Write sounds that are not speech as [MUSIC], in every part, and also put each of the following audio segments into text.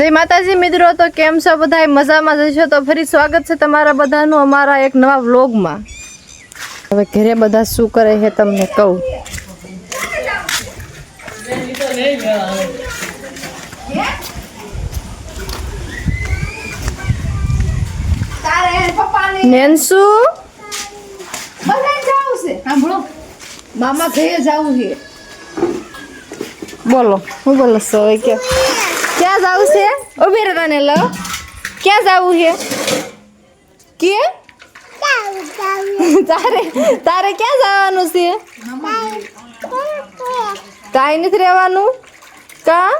જય માતાજી મિત્રો તો કેમ છો બધા મજામાં જશો તો ફરી સ્વાગત છે તમારા બધાનું અમારા એક નવા વ્લોગમાં. હવે ઘરે બધા શું કરે છે તમને કહું. નેન્સુ? મામા ઘરે જવું છે. બોલો હું બોલો છો કે? ક્યાં જવું છે? ઊભી રહે તને લો. ક્યાં જવું છે? કે તારે તારે ક્યાં જવાનું છે? કાંઈ નથી રહેવાનું? કા?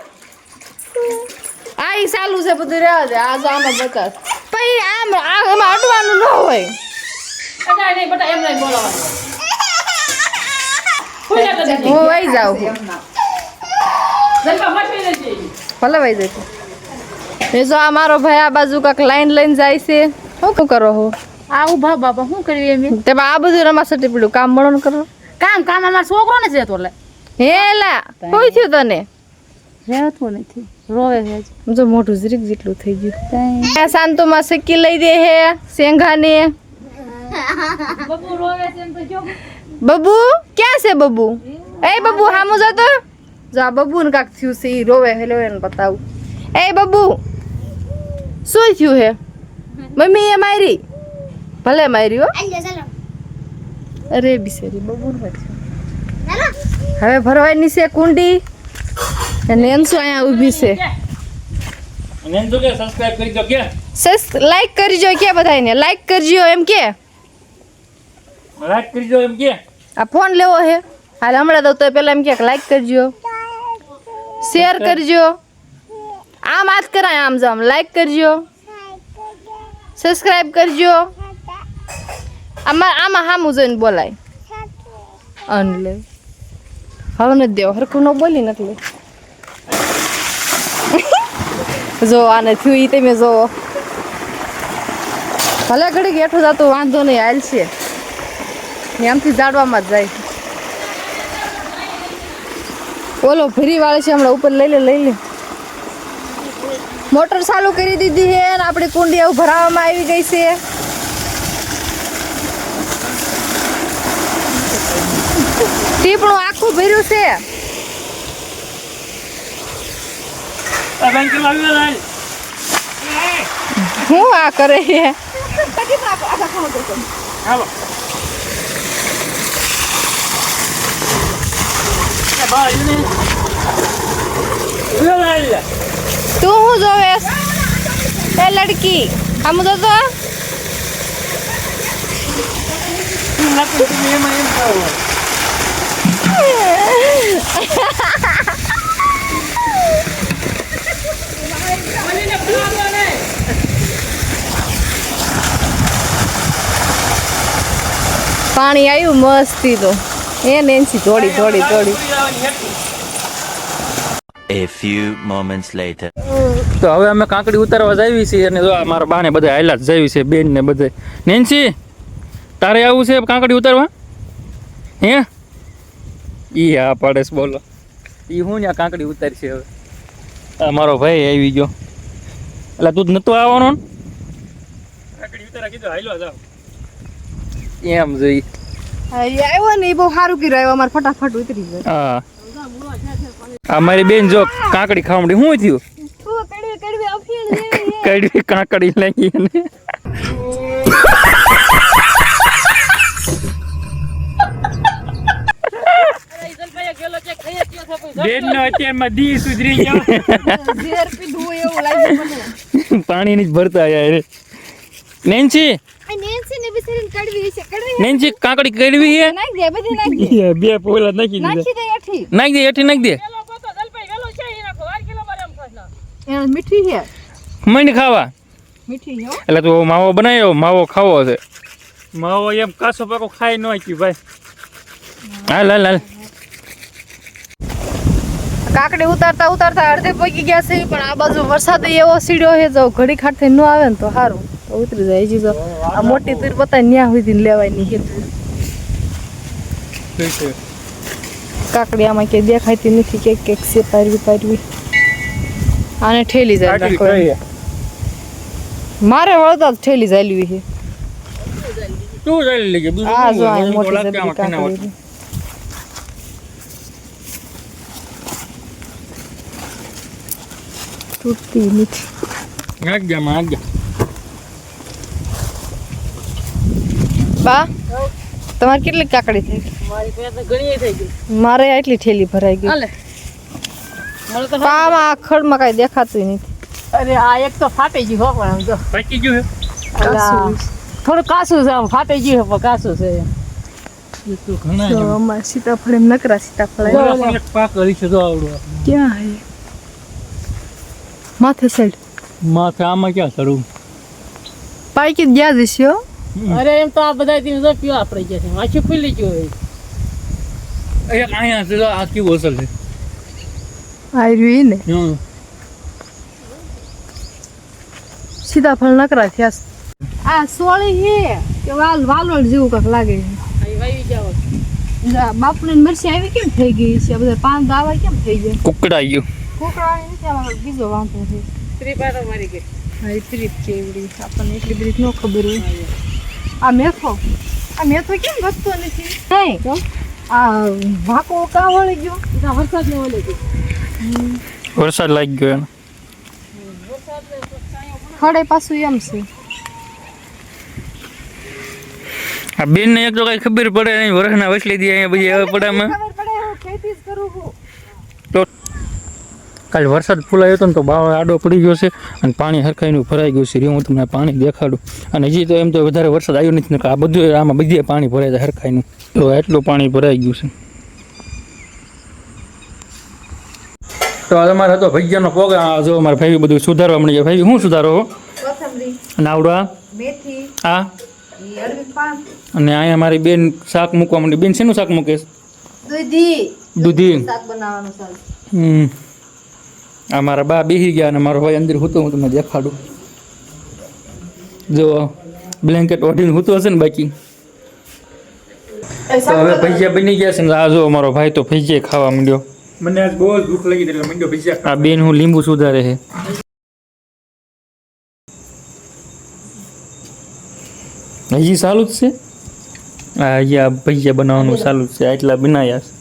આ ચાલુ છે બધું રહેવા દે. આ આમાં બતાવ પછી આમ આમાં અટવાનું ન હોય. હું વહી જાઉં. વહી જતી એ જો આ મારો ભાઈ આ બાજુ કાંક લાઈન લઈને જાય છે. હું શું કરો હો? આ ઊભા બાપા શું કરીએ એમ તેમાં આ બધું રમા પડ્યું. કામ મળો કરો. કામ કામ અમારો છોકરો ને છે તો લે હેલા કોઈ થયું તને? રહેતું નથી. રોવે છે જો મોઢું જરીક જેટલું થઈ ગયું. આ શાંતુમાં સિક્કી લઈ દે હે શેંઘાને બબુ રોવે છે એમ તો જો. બબુ? ક્યાં છે બબુ? એ બબુ હામું જતો? જો આ બબુ ને કાંક થયું છે એ રોવે હેલો એને બતાવું. એ બબુ શું થયું હે? મમ્મી એ મારી? ભલે મારી હો. અરે બિચારી બબુ હવે ભરવાની છે કુંડી. અને એનસો અહીંયા ઊભી છે. એમ કે સબસ્ક્રાઇબ કરી દો કે. સસ લાઈક કરજો કે બધાને લાઈક કરજો એમ કે. લાઈક કરી દો એમ કે. આ ફોન લેવો હે. હાલ હમણાં દઉં તો પેલા એમ કે લાઈક કરજો. શેર કરજો. આમ હાથ કરાય આમ જામ. લાઈક કરજો. સબસ્ક્રાઇબ કરજો. આમાં આમાં હામું જોઈને બોલાય. અનલે. હવે નથી દેવો. હરખું ન બોલી નથી જો આને થયું એ તમે જોવો ભલે ઘડી હેઠું જતું વાંધો નહીં હાલ છે. આમથી જાડવામાં જ જાય. ઓલો ફરી વાળે છે હમણાં ઉપર લઈ લે લઈ લે. મોટર ચાલુ કરી દીધી છે અને આપણી કુંડી આવું ભરાવામાં આવી ગઈ છે. ટીપણું આખું ભર્યું છે. હું આ કરે છે હાલો એ ભાઈ ને લે લાઈ લે તું હું જોવેશ એ લડકી. આમ તો તો. પાણી આવ્યું મસ્તી તો. એ નેન્સી દોડી દોડી દોડી A few moments later. તો હવે અમે કાંકડી ઉતારવા જાવી છીએ અને જો મારા બાને બધા હાયલા જ જાવી છે બેન ને બધે નેન્સી તારે આવું છે કાંકડી ઉતારવા? હે? ઈ હા પાડે છે બોલો. ઈ હું ત્યાં કાંકડી ઉતારશે હવે? આ મારો ભાઈ આવી ગયો. એટલે તું નતો આવવાનો ને? કાંકડી ઉતારા કીધું હાલો જાવ એમ જોઈ આવ્યો ને એ બહુ સારું કર્યું આવ્યો અમારે ફટાફટ ઉતરી ગયો. હા. આ મારી બેન જો કાંકડી ખાવડી શું થયું? કડવી [LAUGHS] કાંકડી લાગી મને. પાણી ની જ ભરતા નેન્સી આ નેન્સી ને બિચારીને કડવી છે કડવી નેન્સી કાંકડી કડવી હે નાખ દે બધી નાખ દે. બે પોલા નાખી નાખી દે એઠી. નાખી દે એઠી નાખી દે. એ મીઠી છે. મને ખાવા. મીઠી છે એટલે તું માવો બનાવ્યો માવો ખાવો છે. માવો એમ કાસો પાકો ખાઈ ન ભાઈ. હાલ હાલ હાલ. કાકડી ઉતારતા ઉતારતા અડધે પગી ગયા છે પણ આ બાજુ વરસાદ એવો સીડ્યો છે જો ઘડી ખાટથી ન આવે ને તો સારું ઉતરી જાય હજી તો આ મોટી તીર બતાવી ન્યા સુધી લેવાની નહીં હેતું કે દેખાતી નથી કે કેક છે પારવી પારવી આને ઠેલી જાય. મારે વળતા ઠેલી જાયલી છે. તું ચાલી લેજે બીજું આ જો? આ મોટી. કાકડી તૂટતી નથી. જા, માં નાખ બા તમારે કેટલી કાકડી થઈ મારી પાસે તો ઘણી થઈ ગઈ. મારે આટલી ઠેલી ભરાઈ ગઈ. હાલે. મને તો પામાં આ ખડમાં કાંઈ દેખાતું નથી. અરે આ એક તો ફાટી ગયું હો પણ આમ તો. ફાટી ગયું છે? થોડું કાસું છે આમ ફાટી ગયું છે પણ કાસું છે. એ તો ઘણા તો છે. અમારે સીતાફળ એમ નકરા સીતાફળ બોલો, આવ્યા. પણ એક પાક કરી છે તો આવડું. ક્યાં હે? માથે સાઈડ. માથે આમાં ક્યાં સરું પાઈકી ગયા જશે હો? અરે એમ તો આ બધા દિવસો પીવા પડી જશે છે. વાંચી ખુલ્લી ગયું હોય. એક અહીંયા છે તો આ કેવું અસર છે? આવ્યું ને? સીતાફળ નકરા થયા. આ સોળી હે કે વાલ વાલોળ જેવું કાંક લાગે. છે બાપુને મરસી આવી કેમ થઈ ગઈ છે? બધા પાન દાવા કેમ થઈ ગયા? કુકડાઈ ગયું કુકડા નથી બીજો વાંધો છે. ત્રી પાટો મારી ગઈ. હા ત્રીપ એવડી આપણને એટલી બધી ન ખબર હોય. આ મેથો. આ મેથો કેમ વધતો નથી? નહીં. આ ભાકો કા વળી ગયો? ત્યાં વરસાદ ને વળી ગયો. વરસાદ લાગી ગયો એને ખડે પાછું એમ છે. આ બેન ને એક તો કઈ ખબર પડે નહીં વરસના વસલી દી અહીંયા બધી હવે પડામાં ખબર પડે હું ખેતી જ કરું છું તો કાલે વરસાદ ફૂલાયો હતો ને તો બાવળ આડો પડી ગયો છે અને પાણી હરખાઈનું ભરાઈ ગયું છે. હું તમને પાણી દેખાડું. અને હજી તો એમ તો વધારે વરસાદ આવ્યો નથી આ બધું આમાં બધે પાણી ભરાય છે હરખાઈનું. તો એટલું પાણી ભરાઈ ગયું છે. તો આ તમારે હતો ભૈયાનો પ્રોગ્રામ. જો અમારે ભાઈ બધું સુધારવા મળી ગયો ભાઈ શું સુધારો નાવડા મેથી પાન અને અહીંયા મારી બેન શાક મૂકવા માંડી. બેન શેનું શાક મૂકે દૂધી. દૂધી. શાક બનાવવાનું હમ. આ મારા બા બેસી ગયા અને મારો ભાઈ અંદર હૂતો હું તમને દેખાડું. જો બ્લેન્કેટ ઓઢીને હૂતો હશે ને બાકી. તો હવે ભજીયા બની ગયા છે ને આ જો મારો ભાઈ તો ભજીયા ખાવા માંડ્યો. મને આજ બહુ ભૂખ લાગી એટલે માંડ્યો ભજીયા આ બેન હું લીંબુ સુધારે છે. હજી ચાલુ જ છે? હા હજી આ ભજીયા બનાવવાનું ચાલુ જ છે આટલા બનાવ્યા છે.